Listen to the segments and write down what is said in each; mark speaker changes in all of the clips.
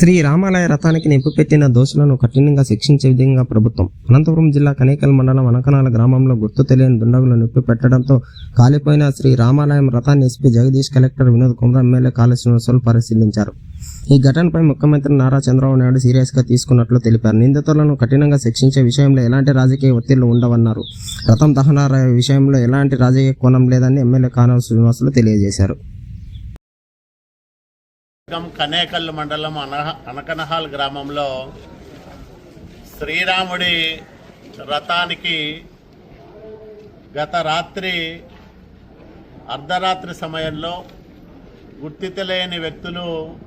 Speaker 1: శ్రీ రామాలయ రథానికి నింపిపెట్టిన పెట్టిన దోషులను కఠినంగా శిక్షించే విధంగా ప్రభుత్వం అనంతపురం జిల్లా కనేకల్ మండలం అనకనాల గ్రామంలో గుర్తు తెలియని దుండగులు నొప్పి పెట్టడంతో కాలిపోయిన శ్రీ రామాలయం రథాన్ని SP Jagadish collector Vinod Kumar MLA Kala Srinivasulu పరిశీలించారు. ఈ ఘటనపై ముఖ్యమంత్రి నారా చంద్రబాబు నాయుడు సీరియస్గా తీసుకున్నట్లు తెలిపారు. నిందితులను కఠినంగా శిక్షించే విషయంలో ఎలాంటి రాజకీయ ఒత్తిళ్ళు ఉండవన్నారు. రథం దహన విషయంలో ఎలాంటి రాజకీయ కోణం లేదని ఎమ్మెల్యే కానవ శ్రీనివాసులు తెలియజేశారు.
Speaker 2: కనేకల్ మండలం అనహ అనకనహాల్ గ్రామంలో శ్రీరాముడి రథానికి గత రాత్రి అర్ధరాత్రి సమయంలో గుర్తు వ్యక్తులు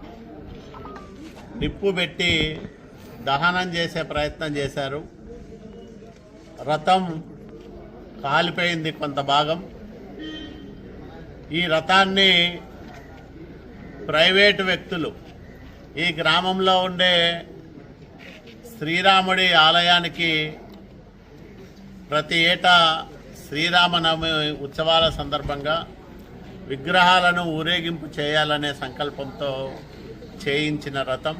Speaker 2: నిప్పు పెట్టి దహనం చేసే ప్రయత్నం చేశారు. రథం కాలిపోయింది కొంత భాగం. ఈ రథాన్ని ప్రైవేటు వ్యక్తులు. ఈ గ్రామంలో ఉండే శ్రీరాముడి ఆలయానికి ప్రతి ఏటా శ్రీరామనవమి ఉత్సవాల సందర్భంగా విగ్రహాలను ఊరేగింపు చేయాలనే సంకల్పంతో చేయించిన రథం.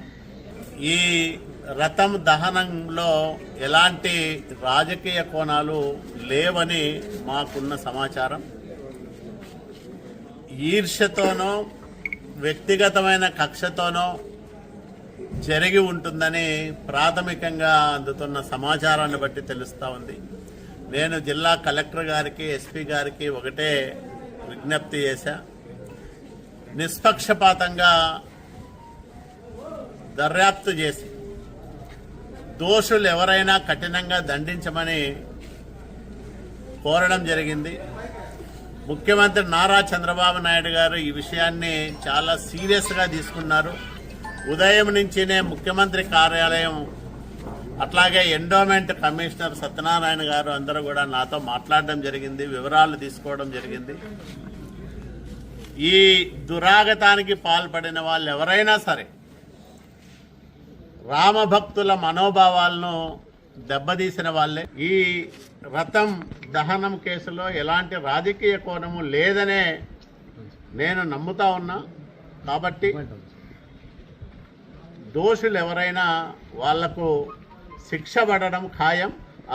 Speaker 2: ఈ రథం దహనంలో ఎలాంటి రాజకీయ కోణాలు లేవని మాకున్న సమాచారం. ఈర్ష్యతోనో వ్యక్తిగతమైన కక్షతోనో జరిగి ఉంటుందని ప్రాథమికంగా అందుతున్న సమాచారాన్ని బట్టి తెలుస్తూ ఉంది. నేను జిల్లా కలెక్టర్ గారికి ఎస్పీ గారికి ఒకటే విజ్ఞప్తి చేశా. నిష్పక్షపాతంగా దర్యాప్తు చేసి దోషులు ఎవరైనా కఠినంగా దండించమని కోరడం జరిగింది. ముఖ్యమంత్రి నారా చంద్రబాబు నాయుడు గారు ఈ విషయాన్ని చాలా సీరియస్గా తీసుకున్నారు. ఉదయం నుంచినే ముఖ్యమంత్రి కార్యాలయం అట్లాగే ఎండోమెంట్ కమిషనర్ సత్యనారాయణ గారు అందరూ కూడా నాతో మాట్లాడడం జరిగింది వివరాలు తీసుకోవడం జరిగింది. ఈ దురాగతానికి పాల్పడిన వాళ్ళు ఎవరైనా సరే రామభక్తుల మనోభావాలను దెబ్బతీసిన వాళ్ళే. ఈ రథం దహనం కేసులో ఎలాంటి రాజకీయ కోణము లేదనే నేను నమ్ముతా ఉన్నా. కాబట్టి దోషులు ఎవరైనా వాళ్ళకు శిక్ష పడడం ఖాయం.